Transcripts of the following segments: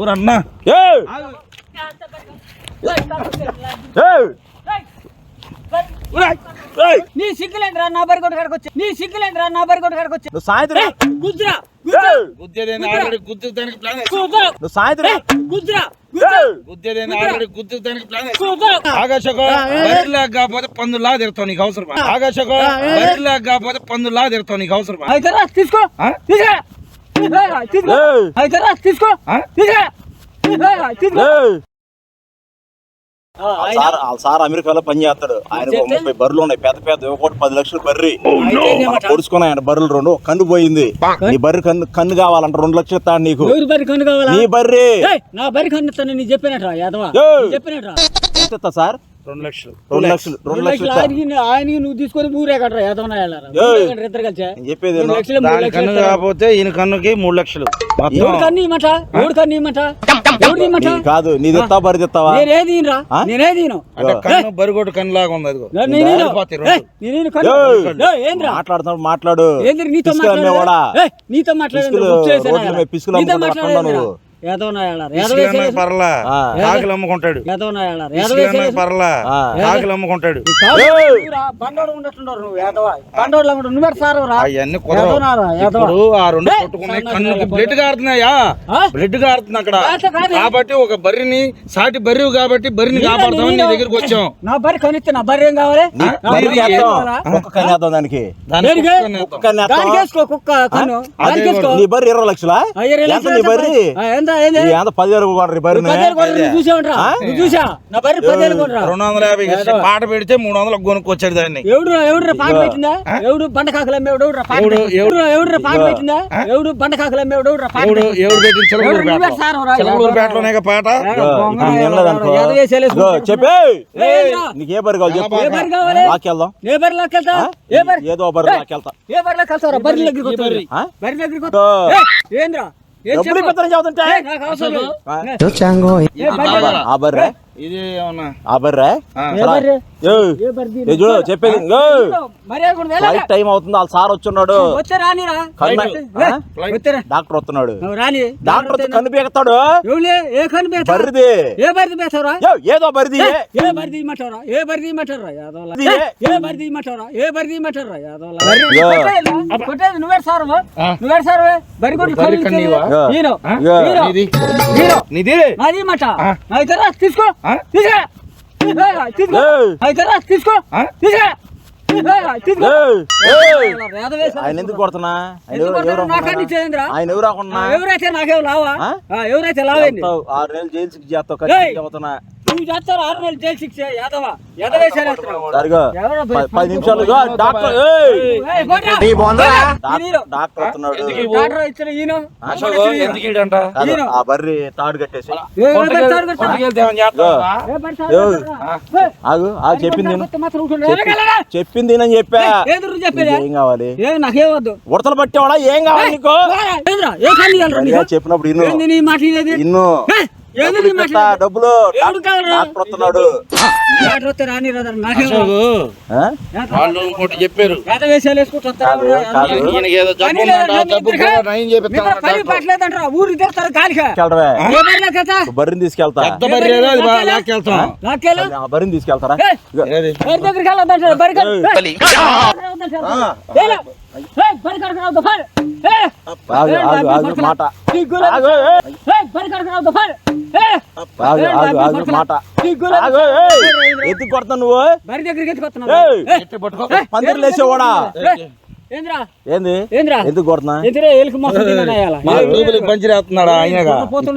ఊరు అన్న. నీ సిగ్గులేదురా నా బరి కొట్టు కాడికి వచ్చి. నీ సిగ్గులేదురా నా బరి కొట్టు కాడికి వచ్చి. నువ్వు సాయంత్రం ఏయ్! గుద్దేదేని? ఆల్రెడీ గుద్దుతానికి ప్లాన్ నువ్వు సాయంత్రం ఏయ్! గుద్దేదేని? ఆల్రెడీ గుద్దుతానికి ప్లాన్ ఆకాశకో బరిలా కాకపోతే పందులా తిరుగుతావు నీకు అవసరమా? ఆకాశకో బరిలా కాకపోతే పందులా తిరుగుతావు నీకు అవసరమా? అయితే రా తీసుకో. తీసుకో! అయితే రా తీసుకో. తీసుకో. సార్ వాళ్ళ సార్ అమెరికాలో పని చేస్తాడు. ఆయన? ముప్పై బర్రెలు ఉన్నాయి. పెద్ద పెద్ద ఒకటి పది లక్షలు బర్రి. ఏమంటావు? పొడుచుకున్నాయి ఆయన బర్రెలు రెండు కన్ను పోయింది. నీ బర్రె కన్ను కన్ను కావాలంట. రెండు లక్షలు ఇస్తాడు నీకు. ఎవరి బరి కన్ను కావాలా? నీ బర్రి. ఏయ్, నా బరి కన్ను ఇస్తాను. నీ చెప్పినట్రా యాదవా! చెప్పినట్రా? సార్? రెండు లక్షలు. రెండు లక్షలు రెండు. ఆయనకి ఆయనకి నువ్వు తీసుకొని ఊరే కట్టరా! ఇద్దరు కలిసా? చెప్పేది మూడు దాని లక్షలు కన్ను ఇస్తారా? కాకపోతే ఈయన కన్నుకి మూడు లక్షలు. మొత్తం. ఎవడు కన్ను ఇమ్మట ఎవడు కన్ను ఇమ్మట ఎవడు ఇమ్మట నీ కాదు నేనేది? నేనేది అంటే కన్ను బరిగొట్టు కన్ను లాగా ఉంది అదిగో. నేను కన్ను. ఏంద్రా? మాట్లాడు. ఏంద్ర? నీతో? ఏయ్, నీతో పిసుకులు, పర్లా. కాకులు అమ్ముకుంటాడు. పర్లా. కాకులు అవన్నీ. ఇప్పుడు ఆ రెండు కొట్టుకున్నాయి కన్నుకి. బ్లడ్ కారుతున్నాయా? బ్లడ్ కారుతుంది అక్కడ. కాబట్టి ఒక బర్రిని సాటి బర్రి కాబట్టి బర్రిని కాపాడుతామని నీ దగ్గరికి వచ్చాం. నా బరి కొనిస్తే నా బర్రె బర్రె ఏం. కావాలా? దానికి. కుక్క కన్ను నీ బర్రె ఇరవై లక్షలా? నీ బర్రి? పదివేలు కొనరు చూసా? నా బర్రె పదివేలు కొనరా రెండు వందల యాభై ఇస్తే పాట పెడితే మూడు వందలకు కొనుక్కొచ్చాడు దాన్ని. ఎవడు ఎవడు పాట పెట్టిందా? ఎవడు బండ కాకులు అమ్మేవాడు ఎవడు పాట ఎవడు- పెట్టిందా? ఎవడు? ఎవడు పాట పెట్టిందా? ఎవడు బండ కాకులు అమ్మేవాడు ఎవడు పాట ఎవడు పెట్టిందా? చెప్పే. నీకు బర్రె కావాలి చెప్పు? లాక్కెళ్దాం ఏ ఏదో బర్రె లాక్కెళ్తా. ఏ దగ్గరికి దగ్గరికి ఏంద్రా? డబ్బులు చెప్పు? ఇప్పిస్తానని చెబుతుంటే ఏయ్, నాకు అవసరం లేదు. ఆ? ఏ బరి బాగా. ఇది ఏమన్నా? ఆ బర్రె? చూడు చెప్పేది. ఫ్లైట్ టైం అవుతుంది వాళ్ళ సార్ వచ్చున్నాడు. డాక్టర్ వస్తున్నాడు. డాక్టర్ వచ్చి కన్ను పీకుతాడు? ఎవలే? ఏ కన్ను బర్రిది. ఏ బరిది ఏయ్, ఏదో బరిది ఏ బరిది ఇమ్మంటారా ఏ బరిది ఇమ్మంటారా ఇది ఏ? బరిది ఇమ్మంటారా ఏ బరిది ఇమ్మంటారా. కొట్టేది నువ్వే సారు. నువ్వే సారు. బరి కొట్టి తీసుకో. తీసుకో. తీసుకో. ఆయన ఎందుకు కొడుతున్నా? ఆయన ఎందుకు ఎవరు- అనుకున్నా ఎవరైతే నాకేం లావా? ఎవరైతే లావేంది? చెప్తావు, ఆరు నెలలు జైలు చేస్తావు ఏయ్. ఖచ్చితంగా చెబుతున్నా నువ్వు చేస్తారు ఆరు నెలలు జైలు శిక్ష. యాదవ? యాదవే చేస్తున్నావు సరిగా ఎవరో ప- పది నిమిషాలు డాక్టర్ ఏయ్. ఏయ్, పోట్రా. డాక్టర్- వస్తున్నాడు. డాక్టర్ ఇచ్చిన ఈయన. ఆ బర్రి తాడు కట్టేసి. ఆగు ఆగు చెప్పింది. చెప్పింది నేను చెప్పా. ఏం కావాలి? ఏ నాకేం వద్దు. ఉడతలు పట్టేవాడా? ఏం కావాలి నీకు? చెప్పినప్పుడు ఇన్ను? ఇన్ను. డబ్బులు వస్తున్నాడు. చెప్పారు. బర్రిని తీసుకెళ్తా. బర్రిని తీసుకెళ్తారా? దగ్గరికి బరి కాడ- ఏయ్. ఏయ్, ఏలా? ఏయ్, బరి కాడకు రావద్దు, ఫాల్. ఏయ్, ఆగు ఏయ్, ఆగు బాబు ఆగు పడుతున్నా. మాట సిగ్గులేదు. ఆగు ఏయ్. ఏయ్, బరి కాడకు రావద్దు, ఫాల్. ఏయ్, ఆగు ఏయ్, ఆగు బాబు ఆగు పడుతున్నా. మాట సిగ్గులేదు. ఆగు ఏయ్. ఎందుకు కొడతావు నువ్వు బరి దగ్గరికి ఎత్తుకొస్తున్నావు. పందిరి లేచేవాడా? ఎందుకు కొడుతున్నా.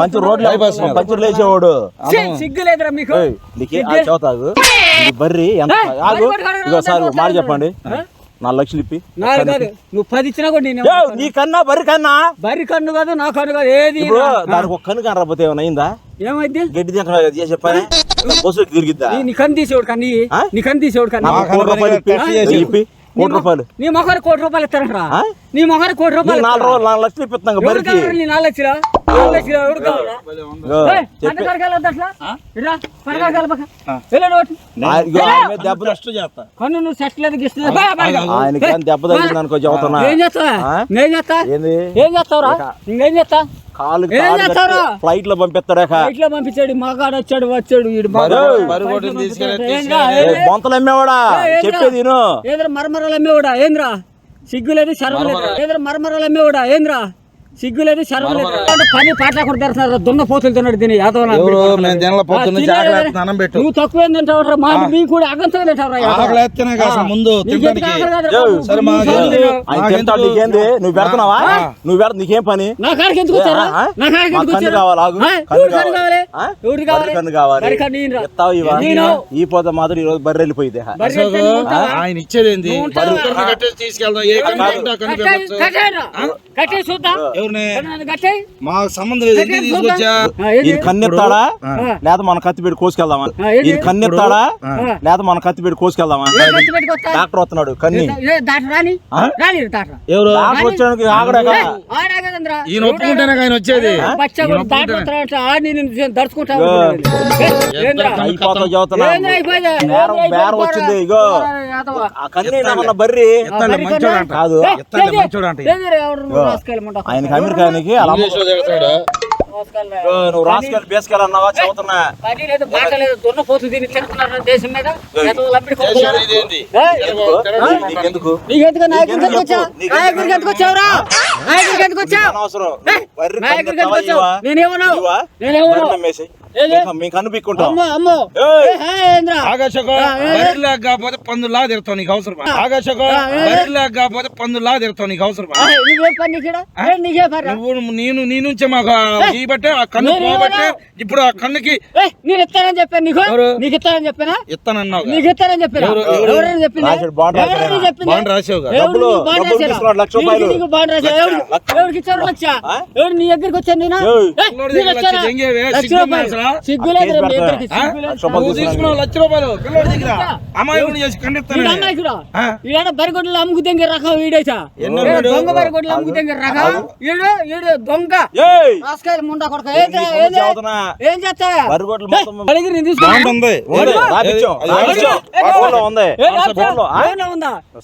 పంచి రోడ్లు. పంచులు లేచేవాడు సిగ్గులేదురా మీకు నీకే చదువుతాగు బర్రి ఎంత సార్ మాట. చెప్పండి నాలుగు లక్షలు ఇప్పి. కాదు నువ్వు పది ఇచ్చినా కూడా నేను నీ కన్నా బర్రి కన్నా? బరి కన్ను కాదు నా కన్ను కాదు ఏది ఇప్పుడు. దానికి ఒక కన్ను కనరాకపోతే ఏమైనా అయిందా? ఏమైంది? గడ్డి తింటున్నా చేసి చెప్పాను బస్సుకి తిరిగిద్దా? నీ- కన్ను తీసేవాడు కన్ని? నీ? కన్ను తీసేవాడు కన్ను కోటి రూపాయలు ఇప్పి. కోటి నీ మొఖానికి కోటి రూపాయలు ఇస్తారంట్రా? ఆ? నీ మొఖానికి కోటి రూపాయలు నాలుగు నాలుగు లక్షలు ఇప్పిస్తున్నాం ఎవరు బరికి. నాలుగు లక్షలా? ఏం ఆయన దెబ్బ అనుకో చెబుతున్నా. చేస్తా చేస్తావురా ఇంకేం చేస్తా కాలు? ఫ్లైట్లో పంపిస్తాడాక ఇట్లా పంపించాడు మగాడు వచ్చాడు వచ్చాడు? బొంతలు అమ్మేవాడా? చెప్పేది మరమరాలు అమ్మేవాడా? ఏంద్రా? సిగ్గు లేదు శరం లేదు. ఏంద్రా మరమరాలు అమ్మేవాడా? ఏంద్రా? సిగ్గు లేదు. శరం లేదు అంటే పని పాటలు కూడా తెరుతున్నారు దున్న పోతులు తిన్నాడు దీని. నువ్వు తక్కువ ఏం తింటావురా మా కూడా అగంతగా ముందు నువ్వు పెడుతున్నావా. నువ్వు పెడత నీకేం పని? నా కాడికి ఎందుకు? నా కాడికి కావాలి? కన్ను కావాలి. ఈ పోత మాత్రం ఈ రోజు బర్రె వెళ్ళిపోయింది? ఆయన ఇచ్చేది ఏంది? తీసుకెళ్దాం. మాకు సంబంధం? ఈయన కన్నెత్తాడా. లేదా మన కత్తి పెట్టి కోసుకెళ్దామా? ఈయన కన్నెత్తాడా. లేదా మన కత్తి పెట్టి కోసుకెళ్దామా? డాక్టర్ వస్తున్నాడు కన్ని. ఎవరు? డాక్టర్ ఏయ్, ఆడాగదండ్రా. ఈయన ఒప్పుకుంటేనే ఆయన వచ్చేది? వచ్చింది ఇగో. కన్నీ బర్రి? కాదు. ఏయ్, అంట ఏందిరా ఎవరు నువ్వు అలా రాసుకెళ్ళి బేసుకెళ్ళన్నావా చదువుతున్నా. నీకెందుకు నీకెందుకు వచ్చావు? నాయకుడికి నాయకుడికి కన్ను పిక్కుంటాం ఆకాశకో బరిలా కాకపోతే పందులా తిడతావు నీకు అవసరమా? ఆకాశకో బరిలా కాకపోతే పందులా నీకు నువ్వే నేను నీ నుంచే మాకు ఈ బట్టే ఆ కన్ను పోబట్టే? ఇప్పుడు ఆ కన్నుకి నేను ఇస్తానని చెప్పాను నీకు? నీకు ఇస్తానని చెప్పానా? ఇస్తానన్నావు నీకు ఇస్తానని చెప్పానా? ఎవరు- ఎవరు? ఎవరైనా చెప్పింది? బాండ్ రాసావు లక్ష రూపాయలు. నీకు బాండ్ లక్ష. ఎవరికి ఇచ్చారు లక్ష? ఎవరు నీ దగ్గరికి వచ్చాను నేను? లక్ష రూపాయలు. తీసుకున్నావు లక్ష రూపాయలు. పిల్లోడి దగ్గర. చేసి ఖండిస్తాను బరిగొడ్లు అమ్ముకుతే రకం? దొంగ బరిగొడ్లు అమ్ముకుతే రకం? దొంగ. రాసుకాయలు ముండా కొడక. ఏం చేస్తా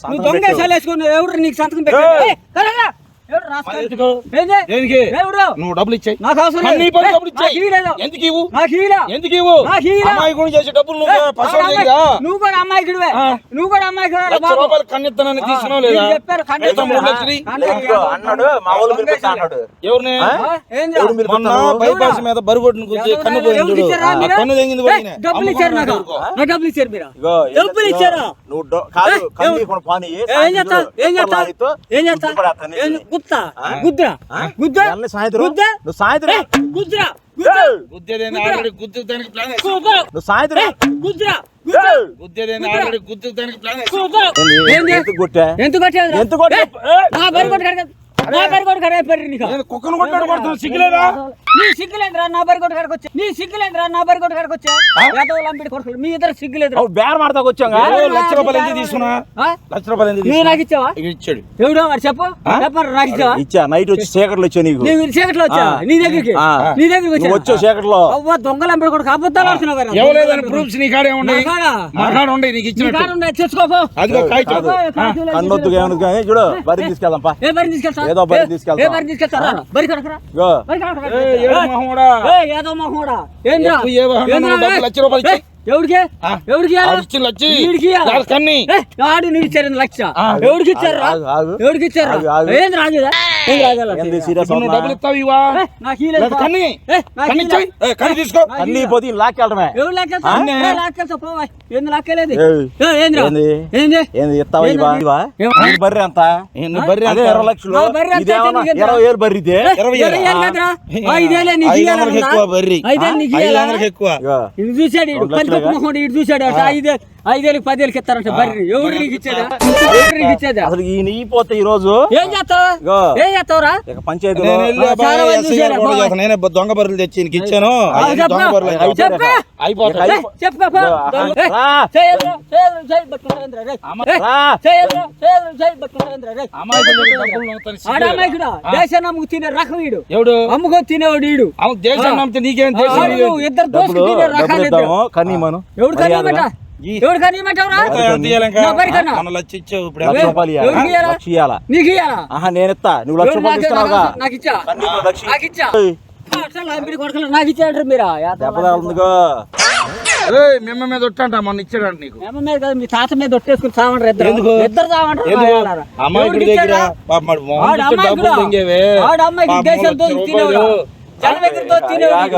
నువ్వు దొంగ పెట్టు. వేసుకుని ఎవరు నీకు సంతకం పెట్టాడు? నువ్వు డబ్బులు ఇచ్చాయి. నాకు అవసరం. ఎందుకు ఇవ్వు? నాకు. ఎందుకు ఇవ్వు. అమ్మాయి కూడా చేసే డబ్బులు నువ్వు పసోడు అమ్మాయి- దగ్గర నువ్వు కూడా కూడా బాబు. రూపాయలు కన్నెత్తనాన్ని తీసుకున్నావు ఆ, లేదా. అన్నాడు మా అన్నాడు. ఎవరిని? మొన్న? బైపాస్ మీద బరుగొట్టును కూర్చి కన్ను పోయింది? కన్ను తెంగింది డబ్బులు ఇచ్చారు నాకు. డబ్బులు ఇచ్చారు మీరు. ఇగో డబ్బులు ఇచ్చారా? నువ్వు కాదు కన్ను? ఇవ్వకుండా పాని ఏ, ఏం చేస్తా ఏం చేస్తా లారీతో ఏం చేస్తా గుత్తా? గుద్దా సాయంత్రం? గుద్దా నువ్వు సాయంత్రం? ఆల్రెడీ ప్లాన్ నువ్వు సాయంత్రం? ఆల్రెడీ ప్లాన్ కొట్టా? ఎంత ఎంత కొట్టా? నా బరి నా బరి నీకు. కుక్కను కొట్టాడు కొడుతున్నా. సిగ్గులేదా? నీ సిగ్గులేదురా నా బరి కొట్టు కడకొచ్చా నీ సిగ్గులేదురా నా బరి కొట్టు కడకొచ్చా యాదవ్ లంపిడి కొడుకులు మీ ఇద్దరు సిగ్గులేదురా. అవు బేర మాడతాకు వచ్చాంగా ఏదో లక్ష రూపాయలు ఎందుకు తీసుకున్నా? లక్ష రూపాయలు ఎందుకు నువ్వు నాకు ఇచ్చావా? ఇచ్చాడు. ఎవడో మరి చెప్పు? చెప్పరు నాకు ఇచ్చావా? ఇచ్చా. నైట్ వచ్చి చీకట్లు వచ్చా నీకు? నీవు చీకట్లో వచ్చా. నీ దగ్గరికి. నీ దగ్గరికి నువ్వు వచ్చా? వచ్చావు చీకట్లో? అవ్వ దొంగలు అంబడి కొడుకు అబద్ధాలు ఆడుతున్నావు ఎవలేదని ప్రూఫ్స్ నీ కాడే? మా కాడ ఉండే నీకు ఇచ్చినట్టు. కాడ అదిగో చూడు బరి తీసుకెళ్దాం పా. ఏ బరి తీసుకెళ్తా? ఏదో బరి తీసుకెళ్తా. ఏ బరి తీసుకెళ్తారా? బరి కడకరా. బరి కడకరా. ఏదో మొహోడా ఏంద్రా? లక్ష రూపాయలు? ఆడు ఆడు నువ్వు ఇచ్చారు లక్ష. ఆ. ఎవడికి ఇచ్చారు. ఏంది రాజుదా డబ్బులు ఇస్తావు ఇవా. కన్ని కన్ని కన్ని తీసుకో. లేదు. పోతే పోవా. ఏంది ఏందిరా? ఏంది? ఏంది? ఏంది ఇస్తావా ఇవా? ఇవా బర్రె ఏంది బర్రె అదే అంత? ఇరవై లక్షలు? ఇరవై వేలు బర్రె ఇదే? ఇరవై ఏళ్ళా? ఏళ్ళు ఐదు? ఎక్కువ బర్రి. ఐదు ఎక్కువ. ఇది. మొహం ఇటు చూశాడు అట ఐదే ఐదేళ్ళకి పదేళ్ళకి ఇస్తారంట బర్రె. ఎవరు నీకు ఇచ్చేదా? ఎవరు నీకు ఇచ్చేదా? అసలు ఈ పోతే ఈ రోజు ఏం చేస్తావు? చేస్తావురా ఇక పంచాయతీలో చాలా మంది చూశారు. చేస్తాను. నేనే దొంగ బర్రెలు తెచ్చి ఈయనకి ఇచ్చాను ఆ, ఆయన చెప్పు. దొంగ బర్రెలు అయితే అయిపోతాయి. చెప్పు. అయిపోతాయి ఇక ఏయ్, చెప్పు పాపా. రా. ఏయ్, రా. చేయొద్దు, చేయొద్దు, చేయి పట్టుకుంటావేంద్రా, రేయ్. ఏయ్, రా. చేయొద్దు, చేయొద్దు, చేయి పట్టుకుంటావేంద్రా, రేయ్. అమాయకుల దగ్గర డబ్బులు నవ్వుతాను, సిగ్గు ఆడ లేదా? అమాయకుడా, దేశాన్ని అమ్ముకు తినే రకం వీడు ఎవడు అమ్ముకొని తినేవాడు వీడు అవును దేశం నమ్మితే నీకేం ఇద్దరు డబ్బులు దోసుకు తినే డబ్బులు రకాలు ఇద్దరు. ఇద్దాము కానీ మనం ఎవడు కన్నా. నేను ఇస్తా. నువ్వు లక్ష నాకు- ఇచ్చాడు మీరా? మిమ్మ మీద ఒట్టంట మొన్న మీద కాదు, మీ తాత మీద ఒట్టేసుకుని చావంటారు ఇద్దరు? ఇద్దరు చావంటారు దగ్గర దేశంతో తినేవాడు. జనం దగ్గరతో తినేవాడు.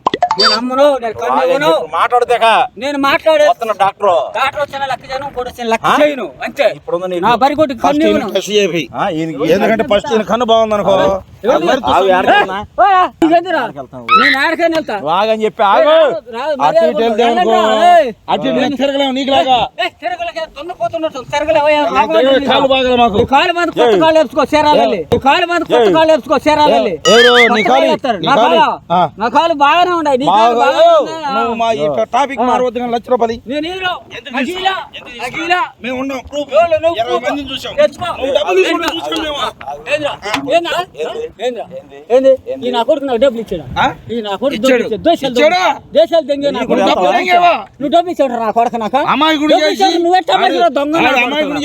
నేను అమ్మను నేను కన్నును మాట్లాడితేక నేను మాట్లాడే డాక్టర్. డాక్టర్ వచ్చిన లెక్క చేయను ఇంకోటి వచ్చిన లెక్క చేయను అంతే. ఇప్పుడు. నా బరి కొట్టి కన్ను ఎందుకంటే ఫస్ట్ కన్ను బాగుంది అనుకో? నేను ఆడకని వెళ్తా. చెప్పి ఆగు. అటు ఇటు ఇటు తిరగలేము నాకు. కాలు మాకు. కాలు మీద కొత్త. కాళ్ళు వేసుకో చీరాలి కాలు మీద కొత్త. కాళ్ళు వేసుకో చీరాలి? కాలు ఆ. నా కాలు బాగానే ఉన్నాయి. నువ్వు మా ఈ టాపిక్ మారవద్దు కానీ లక్ష రూపాయలు మేము ఉన్నాం? ఇరవై మందిని చూసాం. డబ్బులు? ఈ నా కొడుకు నాకు డబ్బులు ఇచ్చాడు? ఈ నా కొడుకు. డబ్బులు. దేశాలు? దొంగ. డబ్బులు డబ్బులు? నువ్వు డబ్బు ఇచ్చాడు నా కొడుకు నాకు. డబ్బులు నువ్వు ఎట్లా? దొంగ నా డబ్బులు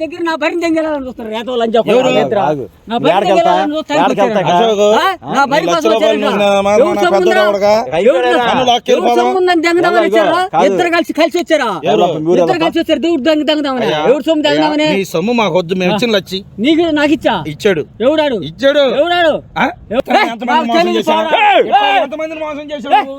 దగ్గర నా బరిని దెంగేయాలని చూస్తారు రేతో లంచా ఎవరు? ఆగు. నా? దెంగేయాలని చూస్తారు ఆ? నా కోసం. ఇద్దరు కలిసి కలిసి వచ్చారా? ఇద్దరు కలిసి వచ్చారు? దేవుడు దెంగ దెంగదామని ఎవడు సొమ్ము దెంగదామని నీ సొమ్ము మాకు వద్దు. మేము ఇచ్చిన లచ్చి. నీకు నాకు ఇచ్చా? ఇచ్చాడు. ఎవడాడు? ఇచ్చాడు. ఎవడాడు? ఎంతమందిని మోసం చేశాడు?